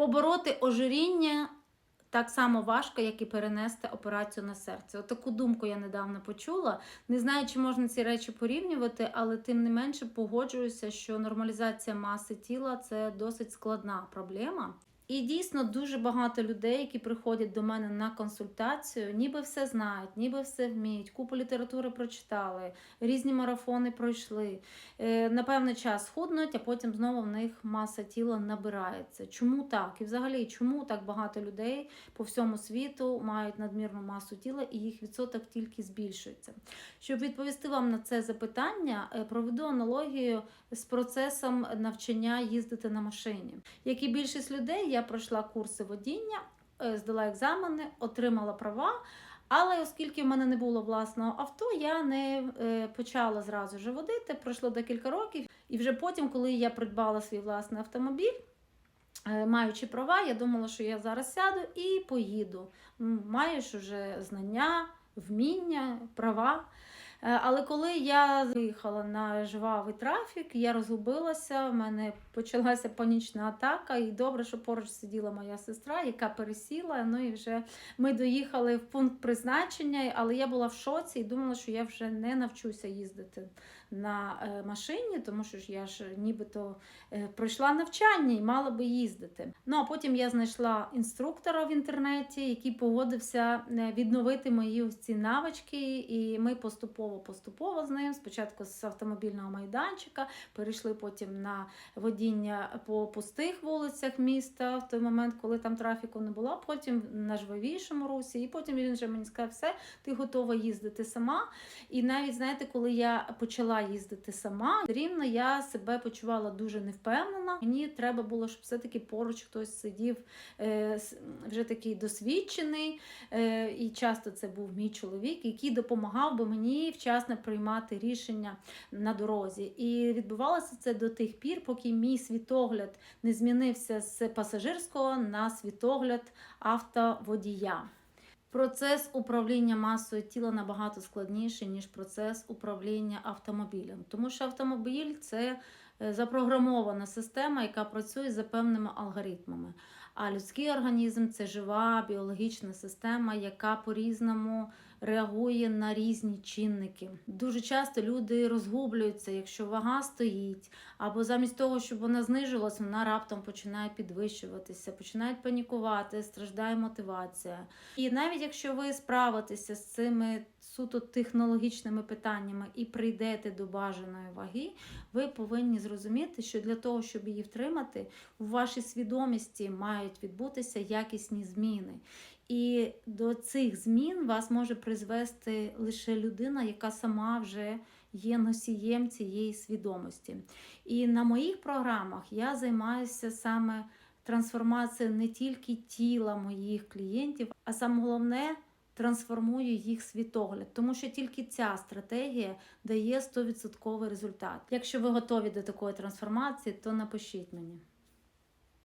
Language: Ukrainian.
Побороти ожиріння так само важко, як і перенести операцію на серце. От таку думку я недавно почула. Не знаю, чи можна ці речі порівнювати, але тим не менше погоджуюся, що нормалізація маси тіла це досить складна проблема. І дійсно дуже багато людей, які приходять до мене на консультацію, ніби все знають, ніби все вміють, купу літератури прочитали, різні марафони пройшли. Е, на певний час худнуть, а потім знову в них маса тіла набирається. Чому так? І взагалі, чому так багато людей по всьому світу мають надмірну масу тіла і їх відсоток тільки збільшується? Щоб відповісти вам на це запитання, е, проведу аналогію з процесом навчання їздити на машині. Як і більшість людей, я пройшла курси водіння, е, здала екзамени, отримала права. Але оскільки в мене не було власного авто, я не е, почала зразу ж водити. Пройшло декілька років, і вже потім, коли я придбала свій власний автомобіль, е, маючи права, я думала, що я зараз сяду і поїду. Маєш уже знання, вміння, права. Е, Але коли я виїхала на жвавий трафік, я розгубилася, в мене почалася панічна атака, і добре, що поруч сиділа моя сестра, яка пересіла. Ну і вже ми доїхали в пункт призначення, але я була в шоці і думала, що я вже не навчуся їздити на е, машині, тому що ж я ж нібито е, пройшла навчання і мала би їздити. Ну а потім я знайшла інструктора в інтернеті, який погодився е, відновити мої ось ці навички, і ми поступово-поступово з ним. Спочатку з автомобільного майданчика, перейшли потім на водіння по пустих вулицях міста в той момент, коли там трафіку не було. Потім на жвавішому русі, і потім він вже мені сказав, все, ти готова їздити сама. І навіть знаєте, коли я почала їздити сама, рівно я себе почувала дуже невпевнено. Мені треба було, щоб все-таки поруч хтось сидів е, вже такий досвідчений. Е, і часто це був мій чоловік, який допомагав би мені вчасно приймати рішення на дорозі. І відбувалося це до тих пір, поки мій світогляд не змінився з пасажирського на світогляд автоводія. Процес управління масою тіла набагато складніший, ніж процес управління автомобілем. Тому що автомобіль це е, запрограмована система, яка працює за певними алгоритмами. А людський організм це жива біологічна система, яка по-різному реагує на різні чинники. Дуже часто люди розгублюються, якщо вага стоїть, або замість того, щоб вона знижувалася, вона раптом починає підвищуватися, починають панікувати, страждає мотивація. І навіть якщо ви справитеся з цими суто технологічними питаннями і прийдете до бажаної ваги, ви повинні зрозуміти, що для того, щоб її втримати, у вашій свідомості мають відбутися якісні зміни. І до цих змін вас може призвести лише людина, яка сама вже є носієм цієї свідомості. І на моїх програмах я займаюся саме трансформацією не тільки тіла моїх клієнтів, а саме головне трансформую їх світогляд, тому що тільки ця стратегія дає 100% результат. Якщо ви готові до такої трансформації, то напишіть мені.